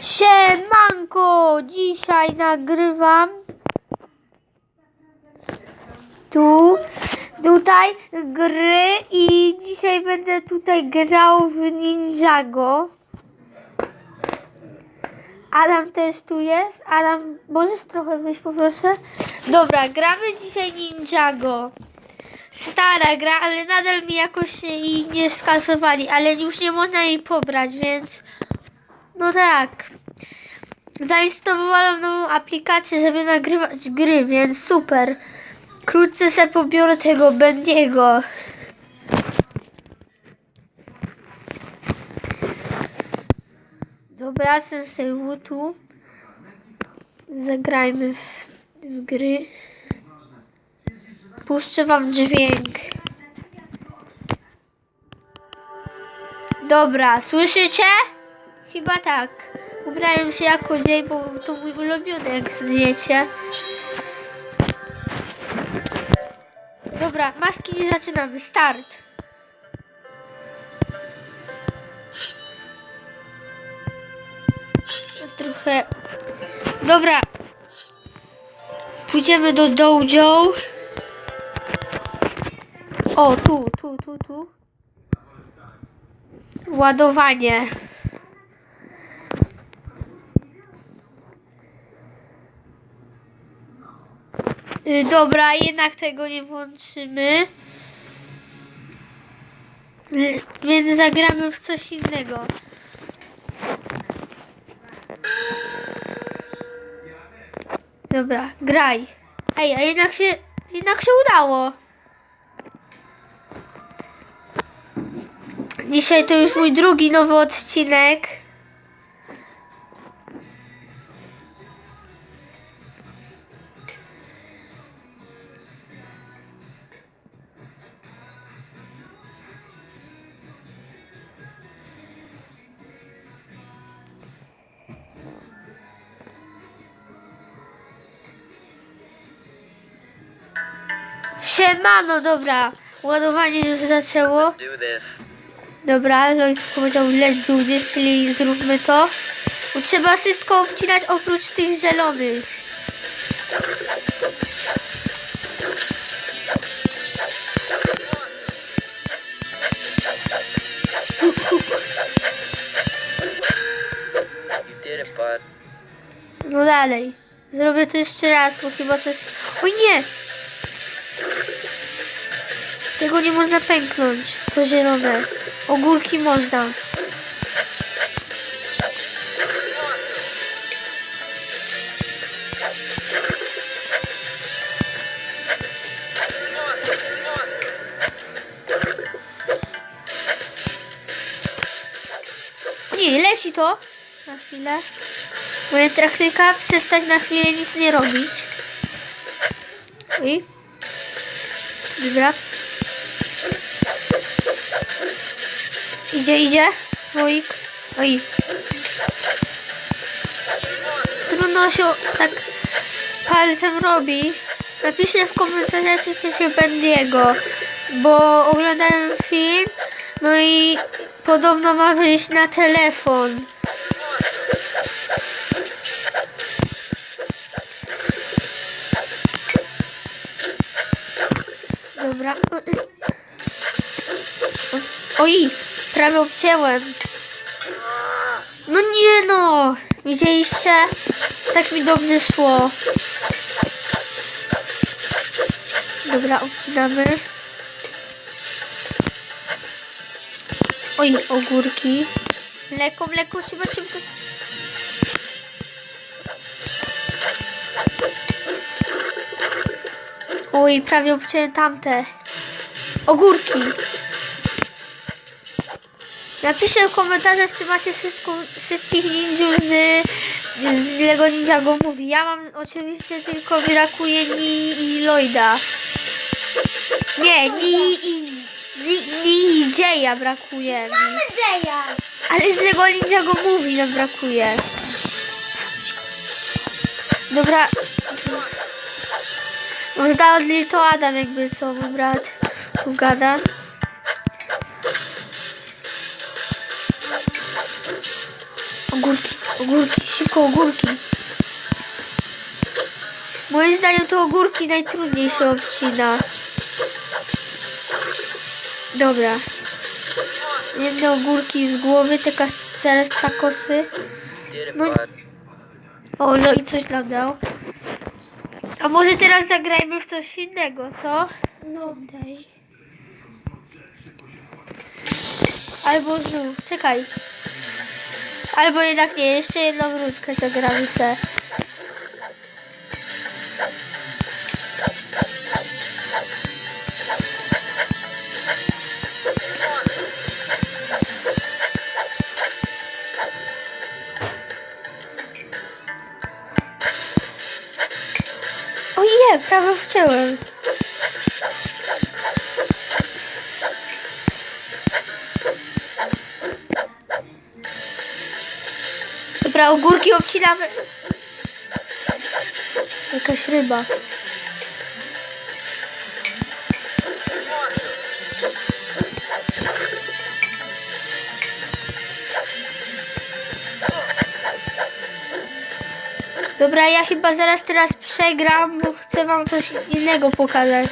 Siemanko! Dzisiaj nagrywam tu, tutaj gry i dzisiaj będę tutaj grał w Ninjago. Adam też tu jest. Adam, możesz trochę wyjść poproszę? Dobra, gramy dzisiaj Ninjago. Stara gra, ale nadal mi jakoś jej nie skasowali, ale już nie można jej pobrać, więc no tak. Zainstalowałam nową aplikację, żeby nagrywać gry, więc super. Wkrótce sobie pobiorę tego Bendiego. Dobra, sobie tu. Zagrajmy w, w gry. Puszczę wam dźwięk. Dobra, słyszycie? Chyba tak. Ubrałem się jako dzień, bo to mój ulubiony, jak zdjęcie. Dobra, maski nie zaczynamy. Start. Trochę. Dobra. Pójdziemy do dojo. O, tu, tu, tu, tu. Ładowanie. Dobra, jednak tego nie włączymy. Y, Więc zagramy w coś innego. Dobra, graj. Ej, a jednak się, jednak się udało. Dzisiaj to już mój drugi nowy odcinek. Siemano, dobra. Ładowanie już zaczęło. Dobra, Lloyd powiedział let's do this, czyli zróbmy to. Bo Trzeba wszystko obcinać oprócz tych zielonych. No dalej. Zrobię to jeszcze raz, bo chyba coś... O nie! Tego nie można pęknąć. To zielone. Ogórki można. Nie, leci to. Na chwilę. Moja taktyka przestać na chwilę nic nie robić. I. Dobra. Idzie, idzie. Słoik. Oj. Trudno się tak palcem robi. Napiszcie w komentarzach, czy chcecie Bendiego, bo oglądałem film, no i podobno ma wyjść na telefon. Dobra. Oj, prawie obcięłem. No nie no. Widzieliście? Tak mi dobrze szło. Dobra, obcinamy. Oj, ogórki. Mleko, mleko, szybko, szybko. Oj, prawie obcięłem tamte. Ogórki. Napiszcie w komentarzach, czy macie wszystko, wszystkich ninjów z, z Lego Ninjago Movie. Ja mam oczywiście tylko brakuje Ni i Lloyda. Nie, Ni i Ni, ni i Jaya brakuje mi. Mamy Jaya! Ale z Lego Ninjago Movie nam brakuje. Dobra. Zdalnie to Adam jakby co mój brat tu gada. Ogórki, szybko ogórki. Moim zdaniem to ogórki najtrudniej się obcina. Dobra. Jedne ogórki z głowy, te teraz takosy. No-. O, no i coś nam dał. A może teraz zagrajmy w coś innego, co? No, daj. Albo znów, czekaj. Albo jednak nie, jeszcze jedną wrótkę zagramy se. Oje, prawie wciąłem. Ogórki obcinamy. Jakaś ryba. Dobra, ja chyba zaraz teraz przegram, bo chcę wam coś innego pokazać.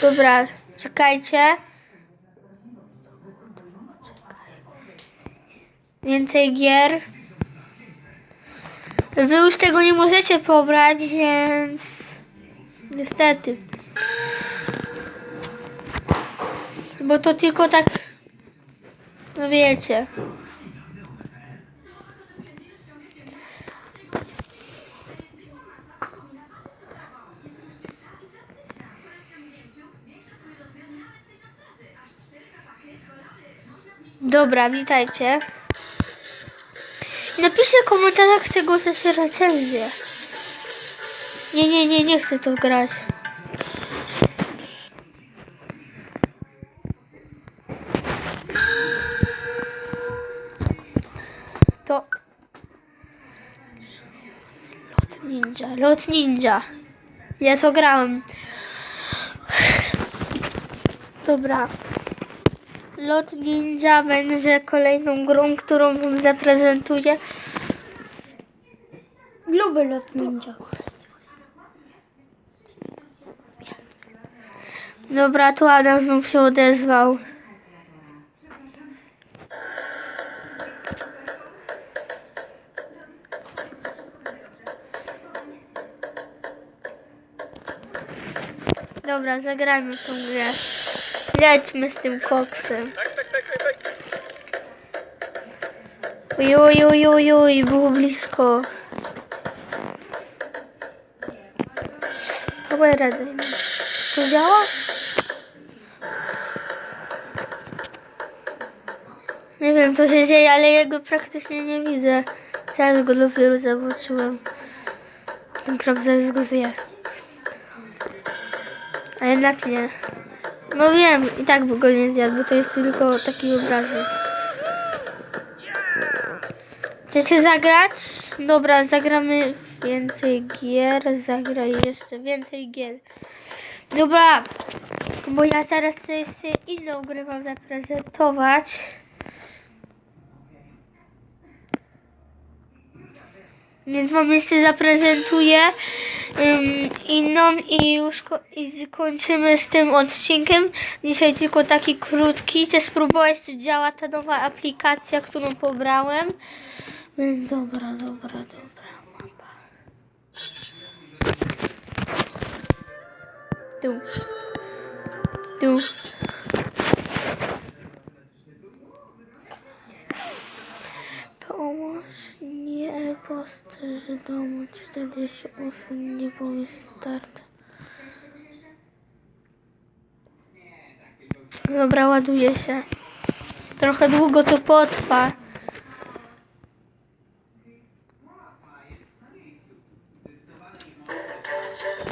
Dobra, czekajcie. Więcej gier. Wy już tego nie możecie pobrać, więc niestety. Bo to tylko tak, no wiecie. Dobra, witajcie. Napiszcie w komentarzach, czego chcecie recenzję. Nie, nie, nie, nie chcę to grać. To... Lot Ninja, Lot Ninja. Ja to grałem. Dobra. Lot Ninja będzie kolejną grą, którą wam zaprezentuję. Lubię Lot Ninja. Dobra, tu Adam znów się odezwał. Dobra, zagrajmy w tą grę. Lećmy z tym koksem. Oj, oj, oj, oj, oj, było blisko. Daj mi. To działa? Nie wiem co się dzieje, ale jego praktycznie nie widzę. Teraz go dopiero zobaczyłem. Ten krop zaraz go zje. A jednak nie. No wiem, i tak by go nie zjadł, bo to jest tylko taki obrazek. Chcecie zagrać? Dobra, zagramy więcej gier, zagraj jeszcze więcej gier. Dobra, bo ja zaraz jeszcze inną grę wam zaprezentować. Więc wam jeszcze zaprezentuję ym, inną i już i kończymy z tym odcinkiem. Dzisiaj tylko taki krótki. Chcę spróbować, czy działa ta nowa aplikacja, którą pobrałem. Więc dobra, dobra, dobra. Tu. Tu. Pomóż nie posterzy domu 48 nie powie start. Dobra, ładuje się. Trochę długo to potrwa.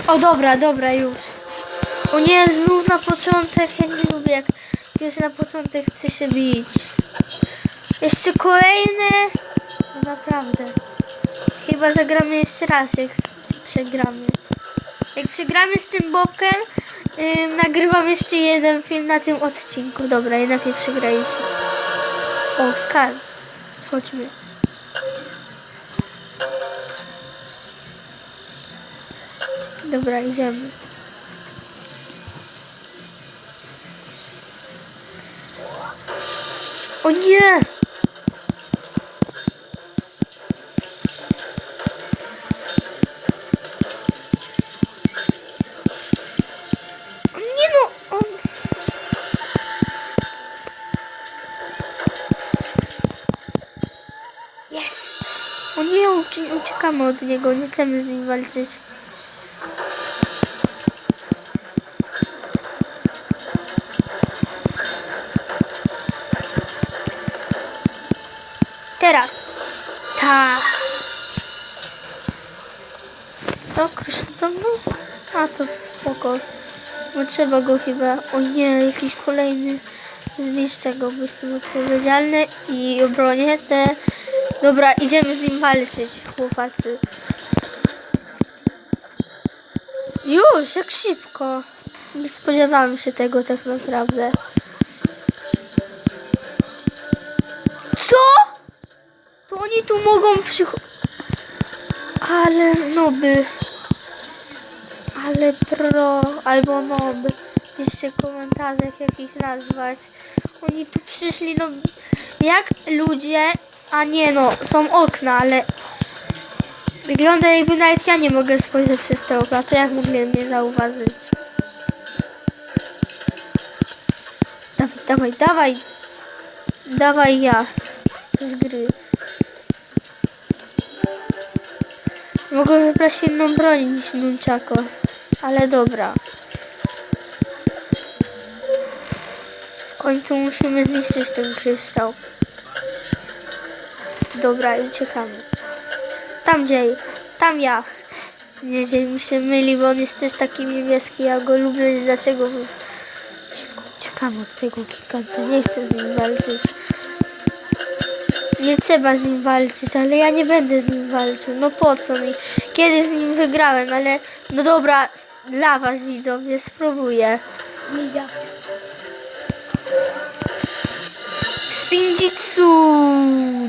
O dobra, dobra już. O nie, znów na początek, ja nie lubię jak już na początek chce się bić. Jeszcze kolejny. No naprawdę. Chyba zagramy jeszcze raz, jak przegramy. Jak przegramy z tym bokiem, Yy, nagrywam jeszcze jeden film na tym odcinku. Dobra, jednak nie przegraliśmy. O, skarb. Chodźmy. Dobra, idziemy. O nie! No! Uciekamy od niego, nie chcemy z nim walczyć. To kryształno? A to spoko. No trzeba go chyba. O nie, jakiś kolejny. Zniszczę go, bo jestem odpowiedzialny i obronię te. Dobra, idziemy z nim walczyć, chłopacy. Już, jak szybko. Nie spodziewałam się tego tak naprawdę. Co? To oni tu mogą przychodzić. Ale noby. Ale pro. Albo noby. Piszcie w komentarzach jak ich nazwać. Oni tu przyszli, no jak ludzie, a nie no, są okna, ale wygląda jakby nawet ja nie mogę spojrzeć przez te okna, to jak mogli mnie zauważyć? Dawaj, dawaj, dawaj, dawaj ja z gry. Mogę wybrać inną broń niż nunchako, ale dobra. W końcu musimy zniszczyć ten kryształ. Dobra, i uciekamy. Tam dzień, tam ja. Nie dzień mi się myli, bo on jest też taki niebieski, ja go lubię, dlaczego... uciekamy od tego giganta, nie chcę z nim walczyć. Nie trzeba z nim walczyć, ale ja nie będę z nim walczył. No po co mi? Kiedy z nim wygrałem, ale no dobra, dla was widzowie, spróbuję. Mija. Spinjitsu!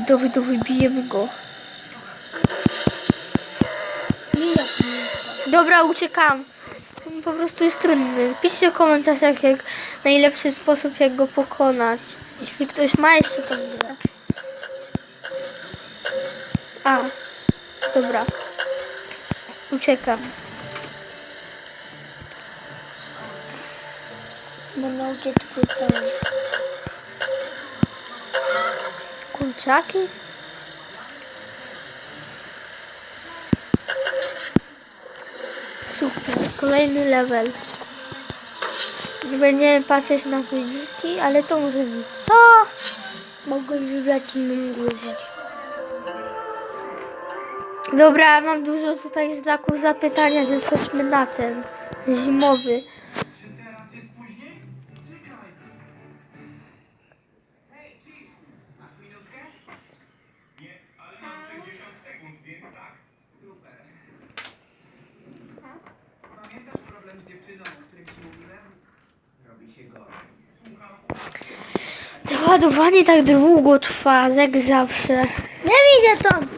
Dawaj, dawaj, bijemy go. Mija. Dobra, uciekam. On Po prostu jest trudny. Piszcie w komentarzach, jak najlepszy sposób, jak go pokonać. Jeśli ktoś ma jeszcze tą grę. A, dobra. Uciekam. Będę ucieczki tam. Kurczaki? Super, kolejny level. Nie będziemy patrzeć na wyniki, ale to może być. Co? Mogę wybrać inną głowę. Dobra, mam dużo tutaj znaków zapytania, więc chodźmy na ten zimowy. To ładowanie tak długo trwa, jak zawsze. Nie widzę stąd.